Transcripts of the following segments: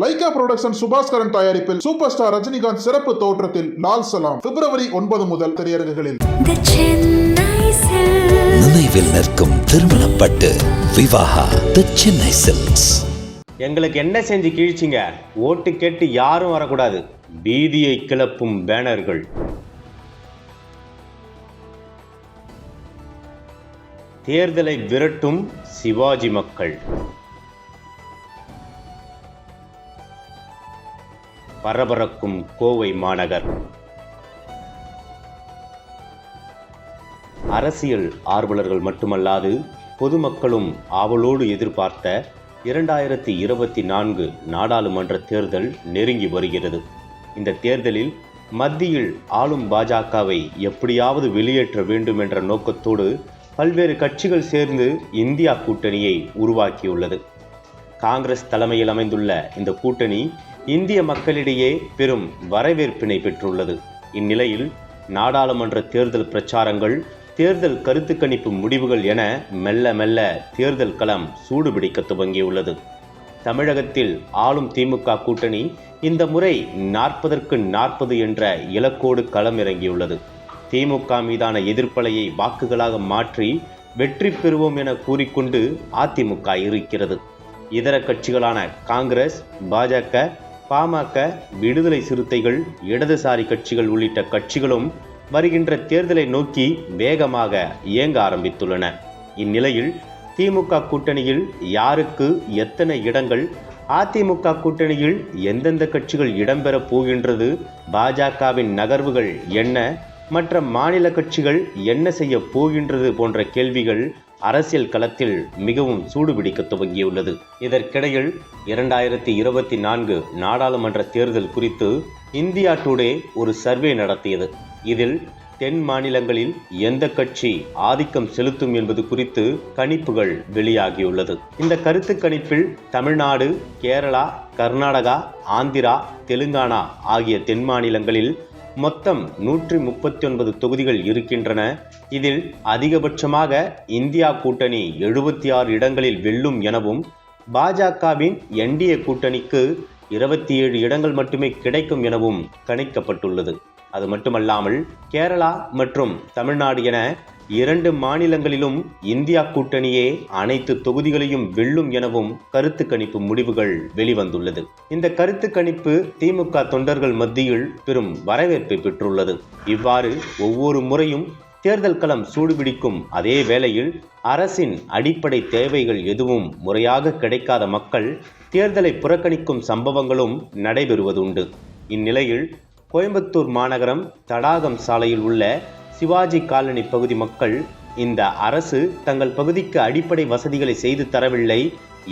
Lyca production Subaskaran தயாரிப்பில் super star Rajinikanth சிறப்பு தோற்றத்தில் லால் சலாம் பிப்ரவரி ஒன்பது முதல் திரையரங்குகளில். நினைவில் நிற்கும் திருமணப்பட்டு விவாகா தி சென்னை சில்க்ஸ் எங்களுக்கு என்ன செஞ்சு கிழிச்சிங்க? ஓட்டு கேட்டு யாரும் வரக்கூடாது. பீதியை கிளப்பும் பேனர்கள். தேர்தலை விரட்டும் சிவாஜி மக்கள். பரபரக்கும் கோவை மாநகர். அரசியல் ஆர்வலர்கள் மட்டுமல்லாது பொதுமக்களும் ஆவலோடு எதிர்பார்த்த இரண்டாயிரத்தி இருபத்தி நான்கு நாடாளுமன்ற தேர்தல் நெருங்கி வருகிறது. இந்த தேர்தலில் மத்தியில் ஆளும் பாஜகவை எப்படியாவது வெளியேற்ற வேண்டும் என்ற நோக்கத்தோடு பல்வேறு கட்சிகள் சேர்ந்து இந்தியா கூட்டணியை உருவாக்கியுள்ளது. காங்கிரஸ் தலைமையில் அமைந்துள்ள இந்த கூட்டணி இந்திய மக்களிடையே பெரும் வரவேற்பினை பெற்றுள்ளது. இந்நிலையில் நாடாளுமன்ற தேர்தல் பிரச்சாரங்கள் தேர்தல் கருத்து கணிப்பு முடிவுகள் என மெல்ல மெல்ல தேர்தல் களம் சூடுபிடிக்க துவங்கியுள்ளது. தமிழகத்தில் ஆளும் திமுக கூட்டணி இந்த முறை நாற்பதற்கு நாற்பது என்ற இலக்கோடு களம் இறங்கியுள்ளது. திமுக மீதான எதிர்ப்பலையை வாக்குகளாக மாற்றி வெற்றி பெறுவோம் என கூறிக்கொண்டு அதிமுக இருக்கிறது. இதர கட்சிகளான காங்கிரஸ் பாஜக பாமக விடுதலை சிறுத்தைகள் இடதுசாரி கட்சிகள் உள்ளிட்ட கட்சிகளும் வருகின்ற தேர்தலை நோக்கி வேகமாக இயங்க ஆரம்பித்துள்ளன. இந்நிலையில் திமுக கூட்டணியில் யாருக்கு எத்தனை இடங்கள் அதிமுக கூட்டணியில் எந்தெந்த கட்சிகள் இடம்பெறப் போகின்றது பாஜகவின் நகர்வுகள் என்ன மற்ற மாநில கட்சிகள் என்ன செய்ய போகின்றது போன்ற கேள்விகள் அரசியல் களத்தில் மிகவும் சூடுபிடிக்க துவங்கியுள்ளது. இதற்கிடையில் இரண்டாயிரத்தி இருபத்தி நான்கு நாடாளுமன்ற தேர்தல் குறித்து இந்தியா டுடே ஒரு சர்வே நடத்தியது. இதில் தென் மாநிலங்களில் எந்த கட்சி ஆதிக்கம் செலுத்தும் என்பது குறித்து கணிப்புகள் வெளியாகியுள்ளது. இந்த கருத்து கணிப்பில் தமிழ்நாடு கேரளா கர்நாடகா ஆந்திரா தெலுங்கானா ஆகிய தென் மாநிலங்களில் மொத்தம் நூற்றி முப்பத்தி ஒன்பது தொகுதிகள் இருக்கின்றன. இதில் அதிகபட்சமாக இந்தியா கூட்டணி எழுபத்தி ஆறு இடங்களில் வெல்லும் எனவும் பாஜகவின் என்டிஏ கூட்டணிக்கு இருபத்தி ஏழு இடங்கள் மட்டுமே கிடைக்கும் எனவும் கணிக்கப்பட்டுள்ளது. அது மட்டுமல்லாமல் கேரளா மற்றும் தமிழ்நாடு என இரண்டு மாநிலங்களிலும் இந்தியா கூட்டணியே அனைத்து தொகுதிகளையும் வெல்லும் எனவும் கருத்து கணிப்பு முடிவுகள் வெளிவந்துள்ளது. இந்த கருத்து கணிப்பு திமுக தொண்டர்கள் மத்தியில் பெரும் வரவேற்பை பெற்றுள்ளது. இவ்வாறு ஒவ்வொரு முறையும் தேர்தல் களம் சூடுபிடிக்கும் அதே வேளையில் அரசின் அடிப்படை தேவைகள் எதுவும் முறையாக கிடைக்காத மக்கள் தேர்தலை புறக்கணிக்கும் சம்பவங்களும் நடைபெறுவதுண்டு. இந்நிலையில் கோயம்புத்தூர் மாநகரம் தடாகம் சாலையில் உள்ள சிவாஜி காலனி பகுதி மக்கள் இந்த அரசு தங்கள் பகுதிக்கு அடிப்படை வசதிகளை செய்து தரவில்லை.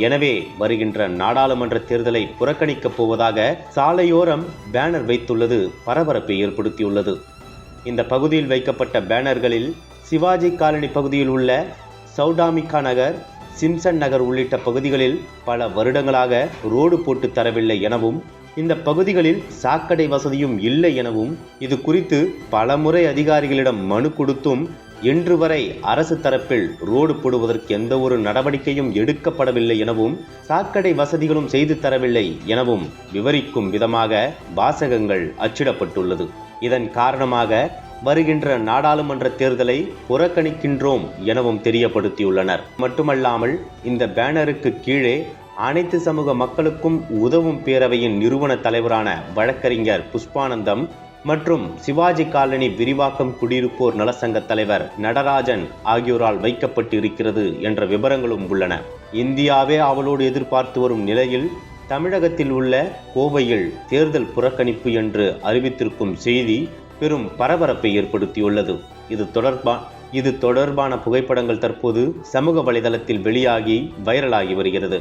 எனவே வருகின்ற நாடாளுமன்ற தேர்தலை புறக்கணிக்கப் போவதாக சாலையோரம் பேனர் வைத்துள்ளது பரபரப்பை ஏற்படுத்தியுள்ளது. இந்த பகுதியில் வைக்கப்பட்ட பேனர்களில் சிவாஜி காலனி பகுதியில் உள்ள சௌடாமிகா நகர் சிம்சன் நகர் உள்ளிட்ட பகுதிகளில் பல வருடங்களாக ரோடு போட்டு தரவில்லை எனவும் இந்த பகுதிகளில் சாக்கடை வசதியும் இல்லை எனவும் இது குறித்து பலமுறை அதிகாரிகளிடம் மனு கொடுத்தும் இன்று வரை அரசு தரப்பில் ரோடு போடுவதற்கு எந்த ஒரு நடவடிக்கையும் எடுக்கப்படவில்லை எனவும் சாக்கடை வசதிகளும் செய்து தரவில்லை எனவும் விவரிக்கும் விதமாக வாசகங்கள் அச்சிடப்பட்டுள்ளது. இதன் காரணமாக வருகின்ற நாடாளுமன்ற தேர்தலை புறக்கணிக்கின்றோம் எனவும் தெரியப்படுத்தியுள்ளனர். மட்டுமல்லாமல் இந்த பேனருக்கு கீழே அனைத்து சமூக மக்களுக்கும் உதவும் பேரவையின் நிறுவன தலைவரான வழக்கறிஞர் புஷ்பானந்தம் மற்றும் சிவாஜி காலனி விரிவாக்கம் குடியிருப்போர் நலசங்க தலைவர் நடராஜன் ஆகியோரால் வைக்கப்பட்டு இருக்கிறது என்ற விவரங்களும் உள்ளன. இந்தியாவே அவளோடு எதிர்பார்த்து வரும் நிலையில் தமிழகத்தில் உள்ள கோவையில் தேர்தல் புறக்கணிப்பு என்று அறிவித்திருக்கும் செய்தி பெரும் பரபரப்பை ஏற்படுத்தியுள்ளது. இது தொடர்பா இது தொடர்பான புகைப்படங்கள் தற்போது சமூக வலைதளத்தில் வெளியாகி வைரலாகி வருகிறது.